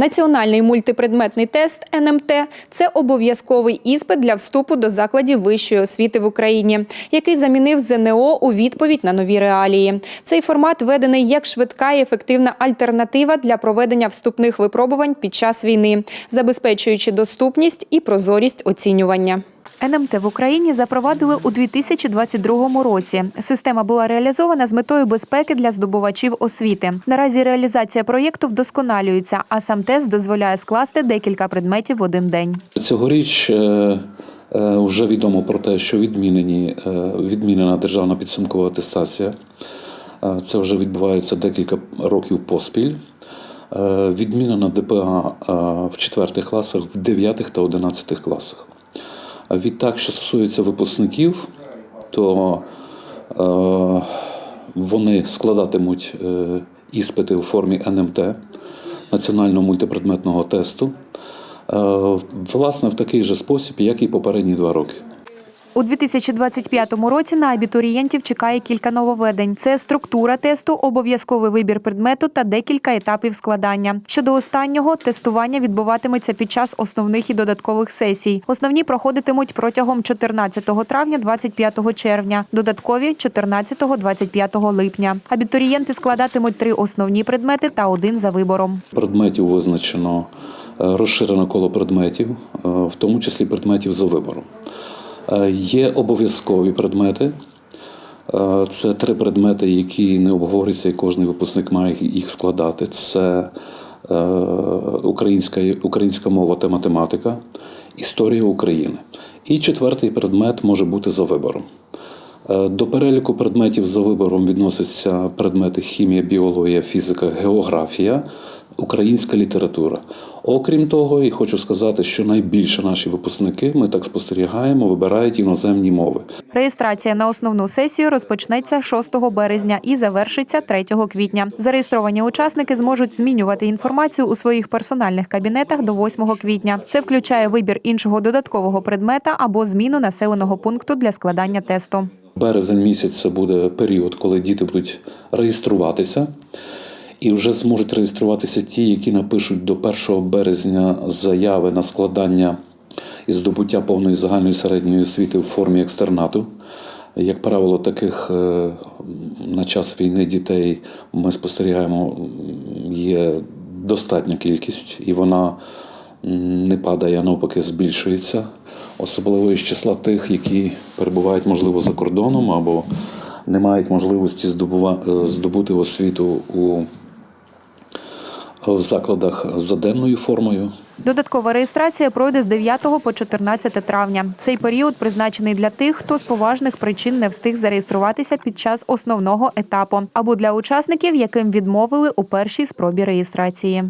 Національний мультипредметний тест НМТ це обов'язковий іспит для вступу до закладів вищої освіти в Україні, який замінив ЗНО у відповідь на нові реалії. Цей формат введений як швидка і ефективна альтернатива для проведення вступних випробувань під час війни, забезпечуючи доступність і прозорість оцінювання. НМТ в Україні запровадили у 2022 році. Система була реалізована з метою безпеки для здобувачів освіти. Наразі реалізація проєкту вдосконалюється, а сам тест дозволяє скласти декілька предметів в один день. Цьогоріч е, е, вже відомо про те, що відмінені, е, відмінена державна підсумкова атестація. Е, Це вже відбувається декілька років поспіль. Е, Відмінена ДПА е, в четвертих класах, в дев'ятих та одинадцятих класах. А Відтак, що стосується випускників, то е, вони складатимуть е, іспити у формі НМТ національного мультипредметного тесту. Е, Власне, в такий же спосіб, як і попередні два роки. У 2025 році на абітурієнтів чекає кілька нововведень: це структура тесту, обов'язковий вибір предмету та декілька етапів складання. Щодо останнього, тестування відбуватиметься під час основних і додаткових сесій. Основні проходитимуть протягом 14 травня 25 червня, додаткові 14-25 липня. Абітурієнти складатимуть три основні предмети та один за вибором. Предметів визначено е, розширене коло предметів, е, в тому числі предметів за вибором. Е, Є обов'язкові предмети. Е, Це три предмети, які не обговорюються, і кожен випускник має їх складати. Це е, українська, українська мова та математика, історія України. І четвертий предмет може бути за вибором. До переліку предметів за вибором відносяться предмети хімія, біологія, фізика, географія, українська література. Окрім того, і хочу сказати, що найбільше наші випускники, ми так спостерігаємо, вибирають іноземні мови. Реєстрація на основну сесію розпочнеться 6 березня і завершиться 3 квітня. Зареєстровані учасники зможуть змінювати інформацію у своїх персональних кабінетах до 8 квітня. Це включає вибір іншого додаткового предмета або зміну населеного пункту для складання тесту. Березень місяць це буде період, коли діти будуть реєструватися. І вже зможуть реєструватися ті, які напишуть до 1 березня заяви на складання і здобуття повної загальної середньої освіти в формі екстернату. Як правило, таких е, на час війни дітей ми спостерігаємо, є достатня кількість, і вона не падає, а навпаки, збільшується. Особливо із числа тих, які перебувають, можливо, за кордоном або не мають можливості е, здобути освіту у в закладах за денною формою. Додаткова реєстрація пройде з 9 по 14 травня. Цей період призначений для тих, хто з поважних причин не встиг зареєструватися під час основного етапу, або для учасників, яким відмовили у першій спробі реєстрації.